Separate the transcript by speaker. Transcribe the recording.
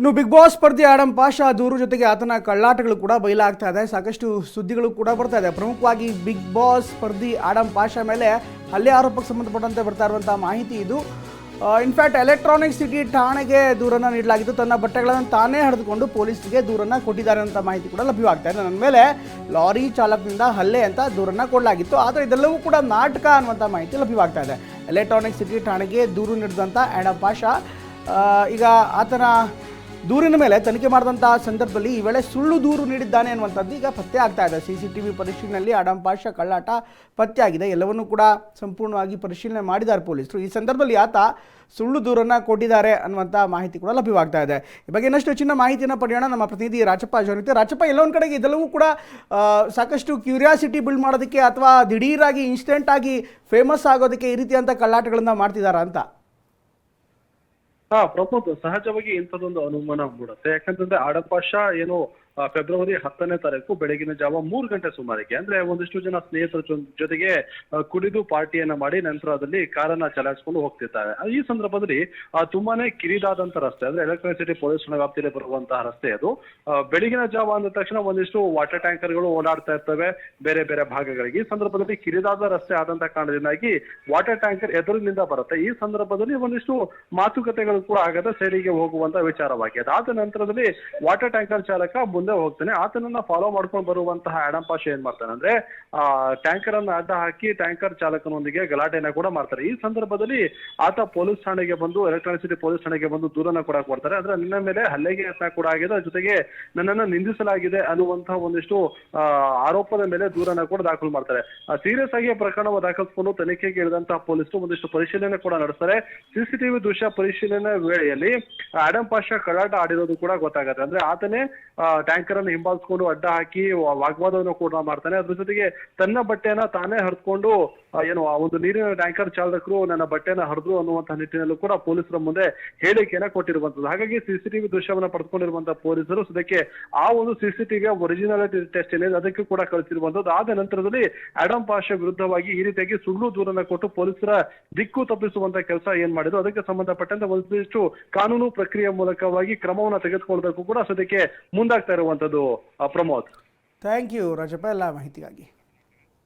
Speaker 1: ಇನ್ನು Bigg Boss ಸ್ಪರ್ಧಿ ಆಡಂ ಪಾಷಾ ದೂರು ಜೊತೆಗೆ ಆತನ ಕಳ್ಳಾಟಗಳು ಕೂಡ ಬಯಲಾಗ್ತಾ ಇದೆ. ಸಾಕಷ್ಟು ಸುದ್ದಿಗಳು ಕೂಡ ಬರ್ತಾ ಇದೆ. ಪ್ರಮುಖವಾಗಿ ಬಿಗ್ ಬಾಸ್ ಸ್ಪರ್ಧಿ ಆಡಂ ಪಾಷಾ ಮೇಲೆ ಹಲ್ಲೆ ಆರೋಪಕ್ಕೆ ಸಂಬಂಧಪಟ್ಟಂತೆ ಬರ್ತಾ ಇರುವಂತಹ ಮಾಹಿತಿ ಇದು. ಇನ್ಫ್ಯಾಕ್ಟ್ ಎಲೆಕ್ಟ್ರಾನಿಕ್ ಸಿಟಿ ಠಾಣೆಗೆ ದೂರನ್ನು ನೀಡಲಾಗಿತ್ತು. ತನ್ನ ಬಟ್ಟೆಗಳನ್ನು ತಾನೇ ಹರಿದುಕೊಂಡು ಪೊಲೀಸರಿಗೆ ದೂರನ್ನು ಕೊಟ್ಟಿದ್ದಾರೆ ಅಂತ ಮಾಹಿತಿ ಕೂಡ ಲಭ್ಯವಾಗ್ತಾ ಇದೆ. ನನ್ನ ಮೇಲೆ ಲಾರಿ ಚಾಲಕನಿಂದ ಹಲ್ಲೆ ಅಂತ ದೂರನ್ನು ಕೊಡಲಾಗಿತ್ತು. ಆದರೆ ಇದೆಲ್ಲವೂ ಕೂಡ ನಾಟಕ ಅನ್ನುವಂಥ ಮಾಹಿತಿ ಲಭ್ಯವಾಗ್ತಾ ಇದೆ. ಎಲೆಕ್ಟ್ರಾನಿಕ್ ಸಿಟಿ ಠಾಣೆಗೆ ದೂರು ನೀಡಿದಂಥ ಆಡಂ ಪಾಷಾ ಈಗ ಆತನ ದೂರಿನ ಮೇಲೆ ತನಿಖೆ ಮಾಡಿದಂತಹ ಸಂದರ್ಭದಲ್ಲಿ ಈ ವೇಳೆ ಸುಳ್ಳು ದೂರು ನೀಡಿದ್ದಾನೆ ಅನ್ನುವಂಥದ್ದು ಈಗ ಪತ್ತೆ ಆಗ್ತಾ ಇದೆ. ಸಿ ಸಿ ಟಿ ವಿ ಪರಿಶೀಲನೆಯಲ್ಲಿ ಆಡಂ ಪಾಷ ಕಳ್ಳಾಟ ಪತ್ತೆ ಆಗಿದೆ ಎಲ್ಲವನ್ನೂ ಕೂಡ ಸಂಪೂರ್ಣವಾಗಿ ಪರಿಶೀಲನೆ ಮಾಡಿದ್ದಾರೆ ಪೊಲೀಸರು. ಈ ಸಂದರ್ಭದಲ್ಲಿ ಆತ ಸುಳ್ಳು ದೂರನ್ನು ಕೊಟ್ಟಿದ್ದಾರೆ ಅನ್ನುವಂಥ ಮಾಹಿತಿ ಕೂಡ ಲಭ್ಯವಾಗ್ತಾ ಇದೆ. ಈ ಬಗ್ಗೆ ಇನ್ನಷ್ಟು ಹೆಚ್ಚಿನ ಮಾಹಿತಿಯನ್ನು ಪಡೆಯೋಣ. ನಮ್ಮ ಪ್ರತಿನಿಧಿ ರಾಜಪ್ಪ ಜೊತೆ ರಾಜಪ್ಪ, ಎಲ್ಲ ಒಂದು ಕಡೆಗೆ ಇದೆಲ್ಲವೂ ಕೂಡ ಸಾಕಷ್ಟು ಕ್ಯೂರಿಯಾಸಿಟಿ ಬಿಲ್ಡ್ ಮಾಡೋದಕ್ಕೆ ಅಥವಾ ದಿಢೀರಾಗಿ ಇನ್ಸ್ಟೆಂಟ್ ಆಗಿ ಫೇಮಸ್ ಆಗೋದಕ್ಕೆ ಈ ರೀತಿಯಂಥ ಕಳ್ಳಾಟಗಳನ್ನು ಮಾಡ್ತಿದ್ದಾರಾ ಅಂತ?
Speaker 2: ಹಾ ಪ್ರಮೋದ್ ಸಹಜವಾಗಿ ಇಂಥದ್ದೊಂದು ಅನುಮಾನ ಮೂಡುತ್ತೆ. ಯಾಕಂತಂದ್ರೆ ಆಡಪಾಶ ಏನು ಆ, ಫೆಬ್ರವರಿ ಹತ್ತನೇ ತಾರೀಕು ಬೆಳಗಿನ ಜಾವ ಮೂರು ಗಂಟೆ ಸುಮಾರಿಗೆ. ಅಂದ್ರೆ ಒಂದಿಷ್ಟು ಜನ ಸ್ನೇಹಿತರ ಜೊತೆಗೆ ಕುಡಿದು ಪಾರ್ಟಿಯನ್ನ ಮಾಡಿ ನಂತರದಲ್ಲಿ ಕಾರನ್ನ ಚಲಾಯಿಸಿಕೊಂಡು ಹೋಗ್ತಿರ್ತಾರೆ. ಈ ಸಂದರ್ಭದಲ್ಲಿ ತುಂಬಾನೇ ಕಿರಿದಾದಂತ ರಸ್ತೆ, ಅಂದ್ರೆ ಎಲೆಕ್ಟ್ರಾನಿಕ್ ಸಿಟಿ ಪೊಲೀಸ್ ವ್ಯಾಪ್ತಿಯಲ್ಲಿ ಬರುವಂತಹ ರಸ್ತೆ ಅದು. ಬೆಳಗಿನ ಜಾವ ಅಂದ ತಕ್ಷಣ ಒಂದಿಷ್ಟು ವಾಟರ್ ಟ್ಯಾಂಕರ್ಗಳು ಓಡಾಡ್ತಾ ಇರ್ತವೆ, ಬೇರೆ ಬೇರೆ ಭಾಗಗಳಿಗೆ. ಈ ಸಂದರ್ಭದಲ್ಲಿ ಕಿರಿದಾದ ರಸ್ತೆ ಆದಂತ ಕಾರಣದಿಂದಾಗಿ ವಾಟರ್ ಟ್ಯಾಂಕರ್ ಎದುರಿನಿಂದ ಬರುತ್ತೆ. ಈ ಸಂದರ್ಭದಲ್ಲಿ ಒಂದಿಷ್ಟು ಮಾತುಕತೆಗಳು ಕೂಡ ಆಗದೆ ಸೈಡಿಗೆ ಹೋಗುವಂತ ವಿಚಾರವಾಗಿ ಅದಾದ ನಂತರದಲ್ಲಿ ವಾಟರ್ ಟ್ಯಾಂಕರ್ ಚಾಲಕ ಮುಂದೆ ಹೋಗ್ತಾನೆ. ಆತನನ್ನ ಫಾಲೋ ಮಾಡ್ಕೊಂಡು ಬರುವಂತಹ ಆಡಂ ಪಾಷ ಏನ್ ಮಾಡ್ತಾನೆ ಅಂದ್ರೆ, ಆ ಟ್ಯಾಂಕರ್ ಅನ್ನ ಅಡ್ಡ ಹಾಕಿ ಟ್ಯಾಂಕರ್ ಚಾಲಕನೊಂದಿಗೆ ಗಲಾಟೆನ ಕೂಡ ಮಾಡ್ತಾರೆ. ಈ ಸಂದರ್ಭದಲ್ಲಿ ಆತ ಪೊಲೀಸ್ ಠಾಣೆಗೆ ಬಂದು ಎಲೆಕ್ಟ್ರಾನಿಕ್ ಸಿಟಿ ಪೊಲೀಸ್ ಠಾಣೆಗೆ ಬಂದು ದೂರನ ಕೂಡ ಕೊಡ್ತಾರೆ. ಅಂದ್ರೆ ನಿನ್ನ ಮೇಲೆ ಹಲ್ಲೆಗೆ ಯತ್ನ ಕೂಡ ಆಗಿದೆ. ಜೊತೆಗೆ ನನ್ನನ್ನ ನಿಂದಿಸಲಾಗಿದೆ ಅನ್ನುವಂತಹ ಒಂದಿಷ್ಟು ಆರೋಪದ ಮೇಲೆ ದೂರನ ಕೂಡ ದಾಖಲು ಮಾಡ್ತಾರೆ. ಸೀರಿಯಸ್ ಆಗಿ ಪ್ರಕರಣವನ್ನು ದಾಖಲಿಸಿಕೊಂಡು ತನಿಖೆಗೆ ಇಳಿದಂತಹ ಪೊಲೀಸರು ಒಂದಿಷ್ಟು ಪರಿಶೀಲನೆ ಕೂಡ ನಡೆಸ್ತಾರೆ. ಸಿಸಿಟಿವಿ ದೃಶ್ಯ ಪರಿಶೀಲನೆ ವೇಳೆಯಲ್ಲಿ ಆಡಂ ಪಾಷಾ ಕಳ್ಳಾಟ ಆಡಿರೋದು ಕೂಡ ಗೊತ್ತಾಗತ್ತೆ. ಅಂದ್ರೆ ಆತನೇ ಟ್ಯಾಂಕರ್ ಅನ್ನು ಹಿಂಬಾಲಿಸ್ಕೊಂಡು ಅಡ್ಡ ಹಾಕಿ ವಾಗ್ವಾದವನ್ನು ಕೂಡ ಮಾಡ್ತಾನೆ. ಅದ್ರ ಜೊತೆಗೆ ತನ್ನ ಬಟ್ಟೆಯನ್ನ ತಾನೇ ಹರಿದ್ಕೊಂಡು ಏನು, ಆ ಒಂದು ನೀರಿನ ಟ್ಯಾಂಕರ್ ಚಾಲಕರು ನನ್ನ ಬಟ್ಟೆನ ಹರಿದ್ರು ಅನ್ನುವಂತಹ ನಿಟ್ಟಿನಲ್ಲೂ ಕೂಡ ಪೊಲೀಸರ ಮುಂದೆ ಹೇಳಿಕೆಯನ್ನ ಕೊಟ್ಟಿರುವಂತದ್ದು ಹಾಗಾಗಿ ಸಿಸಿಟಿವಿ ದೃಶ್ಯವನ್ನ ಪಡೆದುಕೊಂಡಿರುವಂತಹ ಪೊಲೀಸರು ಸದ್ಯಕ್ಕೆ ಆ ಒಂದು ಸಿಸಿಟಿವಿಯ ಒರಿಜಿನಾಲಿಟಿ ಟೆಸ್ಟ್ ಏನಿದೆ ಅದಕ್ಕೂ ಕೂಡ ಕಳಿಸಿರುವಂತದ್ದು ಆದ ನಂತರದಲ್ಲಿ ಆಡಂ ಪಾಷಾ ವಿರುದ್ಧವಾಗಿ ಈ ರೀತಿಯಾಗಿ ಸುಳ್ಳು ದೂರನ್ನ ಕೊಟ್ಟು ಪೊಲೀಸರ ದಿಕ್ಕು ತಪ್ಪಿಸುವಂತ ಕೆಲಸ ಏನ್ ಮಾಡಿದ್ರು. ಅದಕ್ಕೆ ಸಂಬಂಧಪಟ್ಟಂತೆ ಒಂದಿಷ್ಟು ಕಾನೂನು ಪ್ರಕ್ರಿಯೆ ಮೂಲಕವಾಗಿ ಕ್ರಮವನ್ನ ತೆಗೆದುಕೊಳ್ಳಬೇಕು ಕೂಡ ಸದ್ಯಕ್ಕೆ ಮುಂದಾಗ್ತಾ ಇರುವಂತದ್ದು ಪ್ರಮೋದ್.
Speaker 1: ಥ್ಯಾಂಕ್ ಯು ರಾಜಪ್ಪ ಎಲ್ಲ ಮಾಹಿತಿಗಾಗಿ.